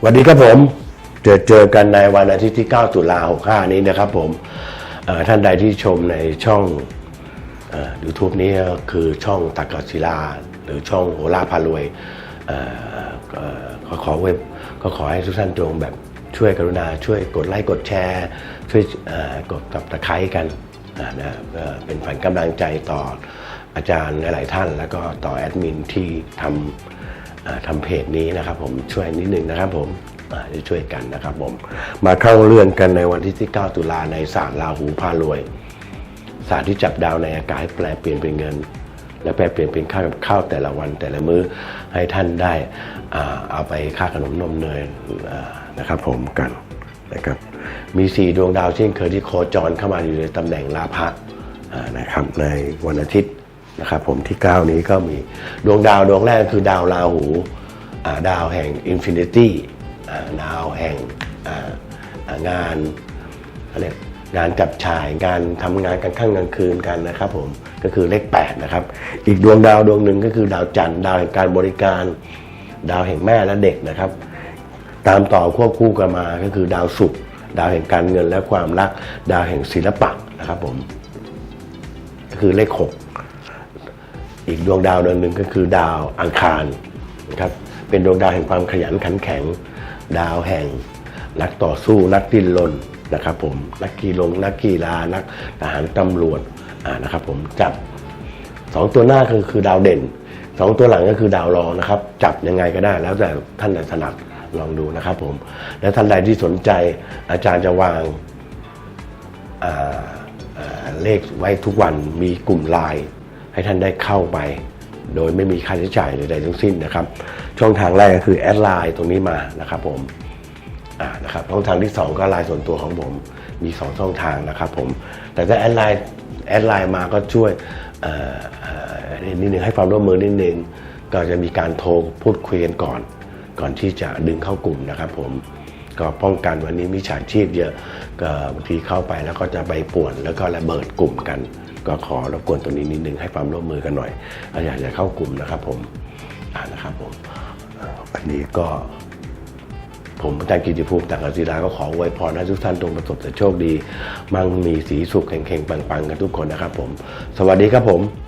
สวัสดีครับผมเจอเจอกันในวันอาทิตย์ที่ 9 ตุลา65 นี้นะครับผมท่านใดที่ชมในช่องยูทูบนี้คือช่องตักกศิลา หรือช่องโหราพารวยก็ขอเว็บก็ขอให้ทุกท่านจงแบบช่วยกรุณาช่วยกดไลค์กดแชร์ ช่วยกดตับตะไคร้กันนะเพื่อเป็นฝันกำลังใจต่ออาจารย์หลาย ๆ ท่าน แล้วก็ต่อแอดมินที่ทำ อ่าทำเพจนี้นะครับผมช่วยนิดนึงนะครับผมจะช่วยกันนะครับผมมาเข้าเรื่องกันในวันที่ที่ 9 ตุลาในศาสตร์ราหูพารวยศาสตร์ที่จับดาวในอากาศให้แปลเปลี่ยนเป็นเงิน และแปลเปลี่ยนเป็นค่ากับข้าวแต่ละวันแต่ละมื้อให้ท่านได้เอาไปค่าขนมนมเนยนะครับผมกันนะครับมีสี่ดวงดาวเช่นเคยที่โคจรเข้ามาอยู่ในตำแหน่งลาภะนะครับในวันอาทิตย์ นะครับผมที่ 9 นี้ก็มีดวงดาวดวงแรกคือดาวราหูดาวแห่งอินฟินิตี้ดาวแห่งงานเขาเรียกงานจับฉายการทำงานกลางค่ำกลางคืนกันนะครับผมก็คือเลข8นะครับอีกดวงดาวดวงหนึ่งก็คือดาวจันทร์ดาวแห่งการบริการ ดาวแห่งแม่และเด็กนะครับ ตามต่อควบคู่กันมาก็คือดาวศุกร์ดาวแห่งการเงินและความรัก ดาวแห่งศิลปะนะครับผมก็คือเลขหก อีกดวงดาวดวงหนึ่งก็คือดาวอังคารนะครับเป็นดวงดาวแห่งความขยันขันแข็ง ดาวแห่งนักต่อสู้นักดิ้นรนนะครับผมนักกีฬานักกีฬานักทหารตำรวจนะครับผมจับสองตัวหน้าคือคือดาวเด่นสองตัวหลังก็คือดาวรองนะครับ จับยังไงก็ได้ แล้วแต่ท่านถนัดลองดูนะครับผมและท่านใดที่สนใจอาจารย์จะวางเลขไว้ทุกวันมีกลุ่มไลน์ ให้ท่านได้เข้าไป โดยไม่มีค่าใช้จ่ายใดๆทั้งสิ้นนะครับ ช่องทางแรกก็คือแอดไลน์ตรงนี้มานะครับผมอ่านะครับช่องทางที่ 2 ก็ไลน์ส่วนตัวของผมมี 2 ช่องทางนะครับผมแต่ถ้าแอดไลน์แอดไลน์มาก็ช่วยเอ่อเอ่อนิดนึงให้ความร่วมมือนิดนึงก็จะมีการโทรพูดคุยกันก่อน ก่อนที่จะดึงเข้ากลุ่มนะครับผม ก็ป้องกันวันนี้มิจฉาชีพเยอะก็บางทีเข้าไปแล้วก็จะไปป่วนแล้วก็ระเบิดกลุ่มกัน ก็ขอรบกวนตรงนี้นิดนึงให้ความร่วมมือกันหน่อยถ้าอยากจะเข้ากลุ่มนะครับผมนะครับผมอันนี้ก็ผมอาจารย์กิติภูมิตักกศิลาก็ขออวยพรให้ทุกท่านจงประสบแต่โชคดี มั่งมีสีสุขแข็งๆปังๆ กันทุกคนนะครับผม สวัสดีครับผม